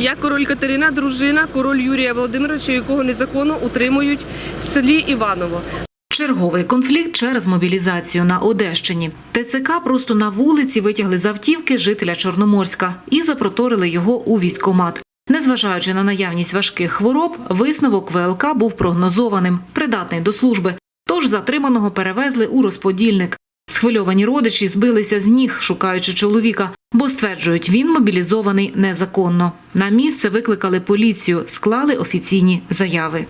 Я король Катерина, дружина, король Юрія Володимировича, якого незаконно утримують в селі Іваново. Черговий конфлікт через мобілізацію на Одещині. ТЦК просто на вулиці витягли з автівки жителя Чорноморська і запроторили його у військкомат. Незважаючи на наявність важких хвороб, висновок ВЛК був прогнозованим, придатний до служби. Тож затриманого перевезли у розподільник. Схвильовані родичі збилися з ніг, шукаючи чоловіка, бо стверджують, він мобілізований незаконно. На місце викликали поліцію, склали офіційні заяви.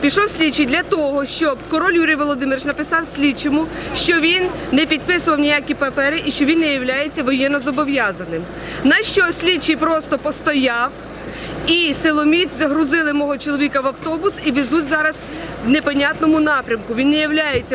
Пішов слідчий для того, щоб король Юрій Володимирович написав слідчому, що він не підписував ніякі папери і що він не є воєнно зобов'язаним. На що слідчий просто постояв. І силоміць загрузили мого чоловіка в автобус і везуть зараз в непонятному напрямку. Він не є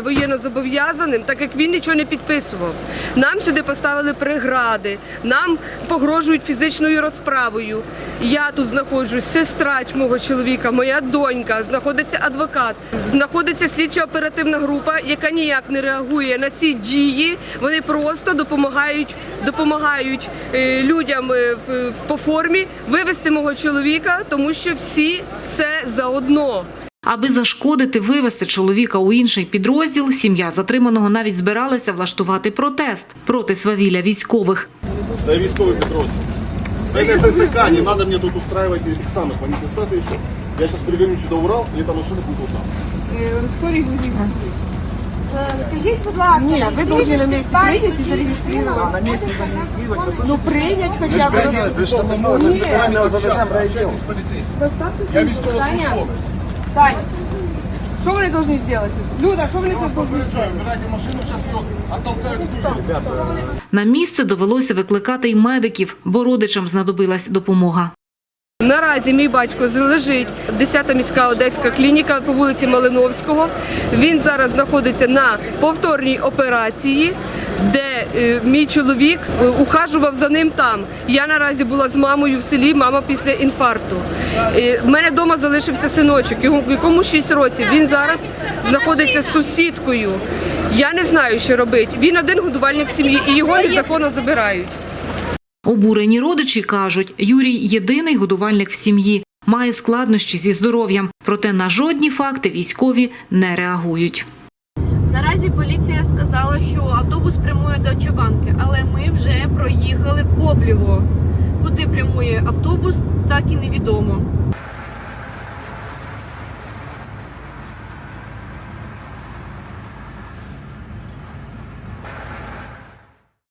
воєнно зобов'язаним, так як він нічого не підписував. Нам сюди поставили прегради, нам погрожують фізичною розправою. Я тут знаходжусь, сестра мого чоловіка, моя донька, знаходиться адвокат, знаходиться слідча оперативна група, яка ніяк не реагує на ці дії. Вони просто допомагають, допомагають е, людям е, по формі вивести мого чоловіка, тому що всі все заодно. Аби зашкодити вивести чоловіка у інший підрозділ, сім'я затриманого навіть збиралася влаштувати протест проти свавілля військових. Це військовий підрозділ. Це не ТЦК, не треба мені тут устраивати тих самих маніфестацій. Я зараз переверну сюди Урал, і та машина буде там. Скажіть, будь ласка, Ні, ви повинні на місці прийняти і зареєструвати. На місці зареєструвати. Ну прийнять хоча б. Ви ж не можете, ви правильно завеземо райділ. Я військовослужбовець. Таня, що вони повинні зробити? Люда, що вони зараз повинні його сторону. На місце довелося викликати й медиків, бо родичам знадобилась допомога. Наразі мій батько лежить 10-та міська одеська клініка по вулиці Малиновського. Він зараз знаходиться на повторній операції, де е, мій чоловік е, ухажував за ним там. Я наразі була з мамою в селі, мама після інфаркту. Е, в мене вдома залишився синочок, якому 6 років. Він зараз знаходиться з сусідкою. Я не знаю, що робити. Він один годувальник сім'ї і його незаконно забирають. Обурені родичі кажуть, Юрій єдиний годувальник в сім'ї, має складнощі зі здоров'ям, проте на жодні факти військові не реагують. Наразі поліція сказала, що автобус прямує до Чабанки, але ми вже проїхали Коблєво. Куди прямує автобус, так і невідомо.